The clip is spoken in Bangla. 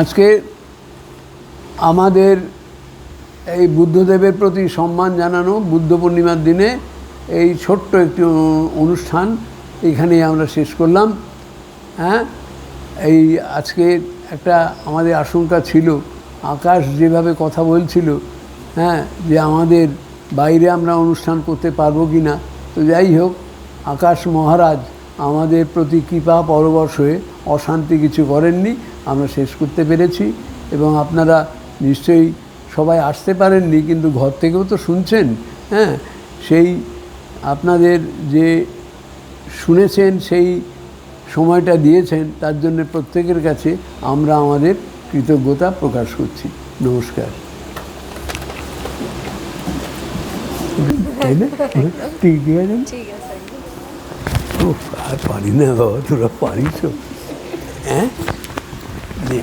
আজকে আমাদের এই বুদ্ধদেবের প্রতি সম্মান জানানো বুদ্ধ পূর্ণিমার দিনে এই ছোট্ট একটি অনুষ্ঠান এখানেই আমরা শেষ করলাম। হ্যাঁ এই আজকে একটা আমাদের আশঙ্কা ছিল, আকাশ যেভাবে কথা বলছিল হ্যাঁ যে আমাদের বাইরে আমরা অনুষ্ঠান করতে পারব কি না তো যাই হোক, আকাশ মহারাজ আমাদের প্রতি কৃপা পরবশ হয়ে অশান্তি কিছু করেননি আমরা শেষ করতে পেরেছি এবং আপনারা নিশ্চয়ই সবাই আসতে পারেননি কিন্তু ঘর থেকেও তো শুনছেন হ্যাঁ? সেই আপনাদের যে শুনেছেন সেই সময়টা দিয়েছেন তার জন্য প্রত্যেকের কাছে আমরা আমাদের কৃতজ্ঞতা প্রকাশ করছি। নমস্কার। তাই না? ঠিক ঠিক আছে। ও আর পারি না বাবা তোরা পারিস? হ্যাঁ নে।